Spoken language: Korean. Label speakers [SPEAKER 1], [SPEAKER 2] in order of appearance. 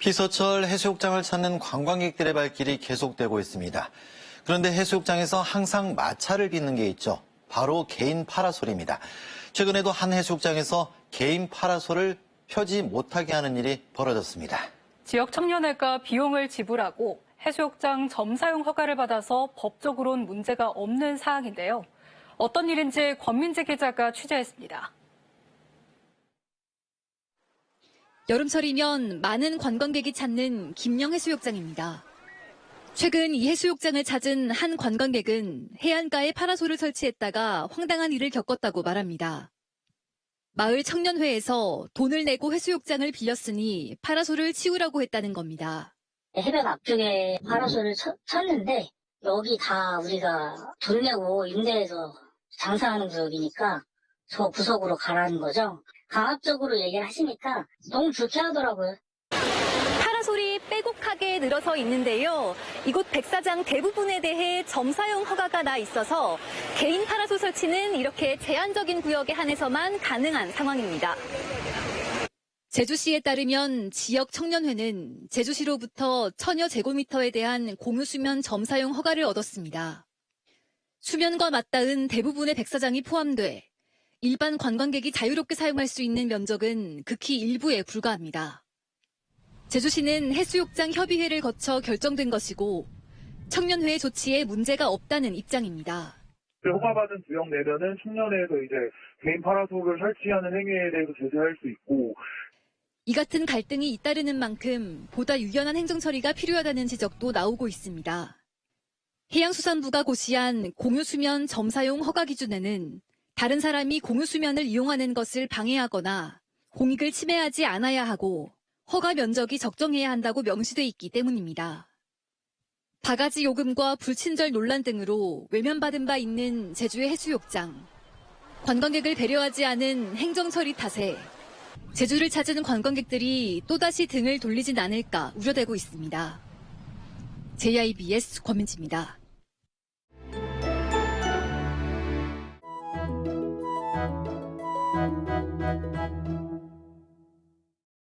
[SPEAKER 1] 피서철 해수욕장을 찾는 관광객들의 발길이 계속되고 있습니다. 그런데 해수욕장에서 항상 마찰을 빚는 게 있죠. 바로 개인 파라솔입니다. 최근에도 한 해수욕장에서 개인 파라솔을 펴지 못하게 하는 일이 벌어졌습니다.
[SPEAKER 2] 지역 청년회가 비용을 지불하고 해수욕장 점사용 허가를 받아서 법적으론 문제가 없는 사항인데요. 어떤 일인지 권민재 기자가 취재했습니다.
[SPEAKER 3] 여름철이면 많은 관광객이 찾는 김영 해수욕장입니다. 최근 이 해수욕장을 찾은 한 관광객은 해안가에 파라솔을 설치했다가 황당한 일을 겪었다고 말합니다. 마을 청년회에서 돈을 내고 해수욕장을 빌렸으니 파라솔을 치우라고 했다는 겁니다.
[SPEAKER 4] 해변 앞쪽에 파라솔을 쳤, 쳤는데 여기 다 우리가 돈 내고 임대해서 장사하는 구역이니까 저 구석으로 가라는 거죠. 강압적으로 얘기를 하시니까 너무 불쾌하더라고요.
[SPEAKER 3] 파라솔이 빼곡하게 늘어서 있는데요. 이곳 백사장 대부분에 대해 점사용 허가가 나 있어서 개인 파라솔 설치는 이렇게 제한적인 구역에 한해서만 가능한 상황입니다. 제주시에 따르면 지역 청년회는 제주시로부터 천여 제곱미터에 대한 공유수면 점사용 허가를 얻었습니다. 수면과 맞닿은 대부분의 백사장이 포함돼 일반 관광객이 자유롭게 사용할 수 있는 면적은 극히 일부에 불과합니다. 제주시는 해수욕장 협의회를 거쳐 결정된 것이고 청년회의 조치에 문제가 없다는 입장입니다.
[SPEAKER 5] 허가받은 구역 내면은 청년회에서 이제 개인 파라솔을 설치하는 행위에 대해서 제재할 수 있고
[SPEAKER 3] 이 같은 갈등이 잇따르는 만큼 보다 유연한 행정 처리가 필요하다는 지적도 나오고 있습니다. 해양수산부가 고시한 공유수면 점사용 허가 기준에는 다른 사람이 공유 수면을 이용하는 것을 방해하거나 공익을 침해하지 않아야 하고 허가 면적이 적정해야 한다고 명시돼 있기 때문입니다. 바가지 요금과 불친절 논란 등으로 외면받은 바 있는 제주의 해수욕장. 관광객을 배려하지 않은 행정 처리 탓에 제주를 찾은 관광객들이 또다시 등을 돌리진 않을까 우려되고 있습니다. JIBS 권민지입니다. Música